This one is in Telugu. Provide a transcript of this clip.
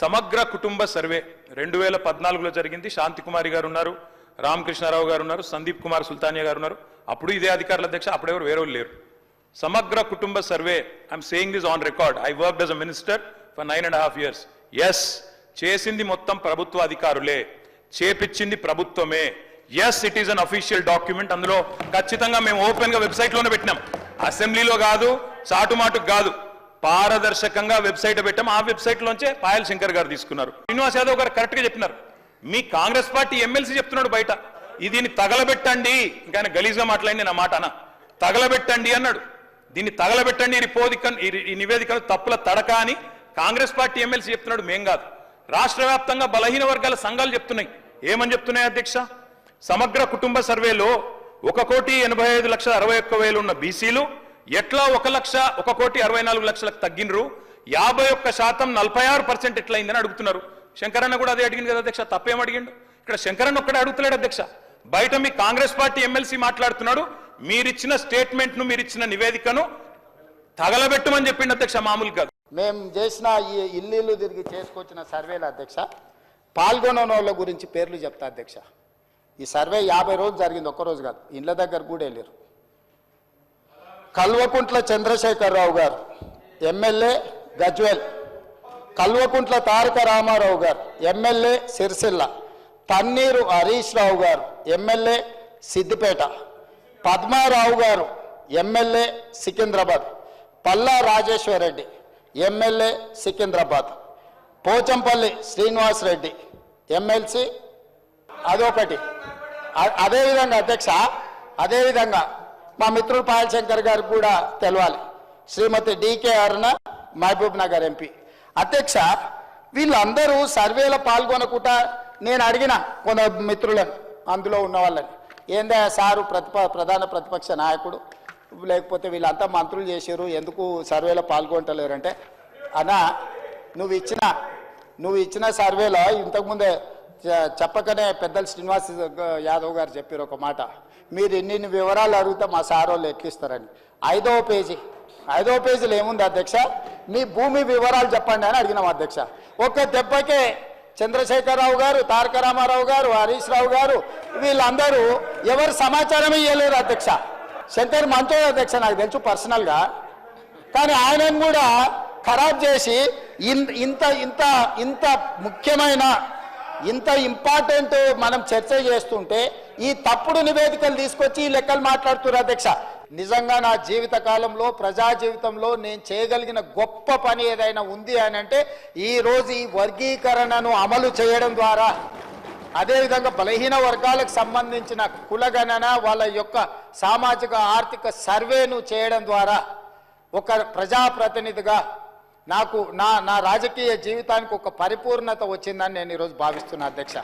సమగ్ర కుటుంబ సర్వే రెండు వేల పద్నాలుగులో జరిగింది. శాంతికుమారి గారు ఉన్నారు రామకృష్ణారావు గారు ఉన్నారు సందీప్ కుమార్ సుల్తానియా గారు ఉన్నారు అప్పుడు ఇదే అధికారుల అధ్యక్ష అప్పుడెవరు వేరే లేరు. సమగ్ర కుటుంబ survey I'm saying this on record I work as a minister for nine and half years yes చేసింది మొత్తం ప్రభుత్వ అధికారులే. చేపిచ్చింది ప్రభుత్వమే. Yes it is an official document అందులో ఖచ్చితంగా మేము ఓపెన్గా వెబ్సైట్లోనే పెట్టినాం. అసెంబ్లీలో కాదు చాటుమాటుకు కాదు. పారదర్శకంగా వెబ్సైట్ పెట్టాం. ఆ వెబ్సైట్ లోంచే పాయల్ శంకర్ గారు తీసుకున్నారు. శ్రీనివాస్ యాదవ్ గారు కరెక్ట్గా చెప్పినారు. మీ కాంగ్రెస్ పార్టీ ఎమ్మెల్సీ చెప్తున్నాడు బయట. దీన్ని తగలబెట్టండి. ఇంకా ఆయన గలీజ్గా మాట్లాడింది నా మాట అన్న. తగలబెట్టండి అన్నాడు. దీన్ని తగలబెట్టండి రిపోదిక ఈ నివేదికను తప్పుల తడక అని కాంగ్రెస్ పార్టీ ఎమ్మెల్సీ చెప్తున్నాడు. మేం కాదు. రాష్ట్ర వ్యాప్తంగా బలహీన వర్గాల సంఘాలు చెప్తున్నాయి. ఏమని చెప్తున్నాయి అధ్యక్ష? సమగ్ర కుటుంబ సర్వేలో ఒక కోటి ఎనభై ఐదు లక్షల అరవై ఒక్క వేలు ఉన్న బీసీలు ఎట్లా ఒక లక్ష ఒక కోటి అరవై నాలుగు లక్షలకు తగ్గినరు యాభై ఒక్క శాతం నలభై ఆరు పర్సెంట్ ఎట్లయిందని అడుగుతున్నారు. శంకరన్న కూడా అదే అడిగింది కదా అధ్యక్ష తప్పేం అడిగిండు? ఇక్కడ శంకరన్న ఒక్కడే అడుగుతలేడు అధ్యక్ష. బయట మీ కాంగ్రెస్ పార్టీ ఎమ్మెల్సీ మాట్లాడుతున్నాడు మీరిచ్చిన స్టేట్మెంట్ను మీరిచ్చిన నివేదికను తగలబెట్టమని చెప్పిండు అధ్యక్ష మామూలు కాదు. మేము చేసిన ఈ ఇల్లు ఇల్లు తిరిగి చేసుకొచ్చిన సర్వేల అధ్యక్ష పాల్గొన్న గురించి పేర్లు చెప్తా అధ్యక్ష. ఈ సర్వే యాభై రోజులు జరిగింది ఒక్కరోజు కాదు. ఇళ్ళ దగ్గర కూడా వెళ్ళారు కల్వకుంట్ల చంద్రశేఖరరావు గారు ఎమ్మెల్యే గజ్వేల్. కల్వకుంట్ల తారక రామారావు గారు ఎమ్మెల్యే సిరిసిల్ల. తన్నీరు హరీష్ రావు గారు ఎమ్మెల్యే సిద్దిపేట. పద్మారావు గారు MLA Secunderabad. Palla Rajeshwar Reddy MLA Secunderabad. Pochampally Srinivas Reddy MLC అదొకటి. అదేవిధంగా అధ్యక్ష అదేవిధంగా మా మిత్రుడు పాయలశంకర్ గారు గారికి కూడా తెలవాలి. Shrimati DK Aruna Mahabubnagar MP. అధ్యక్ష వీళ్ళందరూ సర్వేలో పాల్గొనకుండా నేను అడిగిన కొంత మిత్రులను అందులో ఉన్న వాళ్ళని. ఏందా సారు ప్రతిప ప్రధాన ప్రతిపక్ష నాయకుడు? లేకపోతే వీళ్ళంతా మంత్రులు చేశారు ఎందుకు సర్వేలో పాల్గొంటలేరంటే? అన్నా నువ్వు ఇచ్చిన నువ్వు ఇచ్చిన సర్వేలో ఇంతకుముందే చెప్పకనే పెద్దలు శ్రీనివాస్ యాదవ్ గారు చెప్పారు ఒక మాట. మీరు ఎన్ని వివరాలు అడిగితే మా సార్ వాళ్ళు ఐదవ పేజీ. ఐదవ పేజీలో ఏముంది అధ్యక్ష? మీ భూమి వివరాలు చెప్పండి అని అడిగినాం అధ్యక్ష. ఒక్క దెబ్బకే చంద్రశేఖరరావు గారు తారక రామారావు గారు హరీష్ రావు గారు వీళ్ళందరూ ఎవరు సమాచారం ఇవ్వలేరు అధ్యక్ష. శంకర్ మంతో అధ్యక్ష నాకు తెలుసు పర్సనల్గా. కానీ ఆయనను కూడా ఖరాబ్ చేసి ఇన్- ఇంత ఇంత ఇంత ముఖ్యమైన ఇంత ఇంపార్టెంట్ మనం చర్చ చేస్తుంటే ఈ తప్పుడు నివేదికలు తీసుకొచ్చి ఈ లెక్కలు మాట్లాడుతున్నారు అధ్యక్ష. నిజంగా నా జీవిత కాలంలో ప్రజా జీవితంలో నేను చేయగలిగిన గొప్ప పని ఏదైనా ఉంది అని అంటే ఈరోజు ఈ వర్గీకరణను అమలు చేయడం ద్వారా అదేవిధంగా బలహీన వర్గాలకు సంబంధించిన కులగణన వాళ్ళ యొక్క సామాజిక ఆర్థిక సర్వేను చేయడం ద్వారా ఒక ప్రజాప్రతినిధిగా నాకు నా నా రాజకీయ జీవితానికి ఒక పరిపూర్ణత వచ్చిందని నేను ఈరోజు భావిస్తున్నా అధ్యక్ష.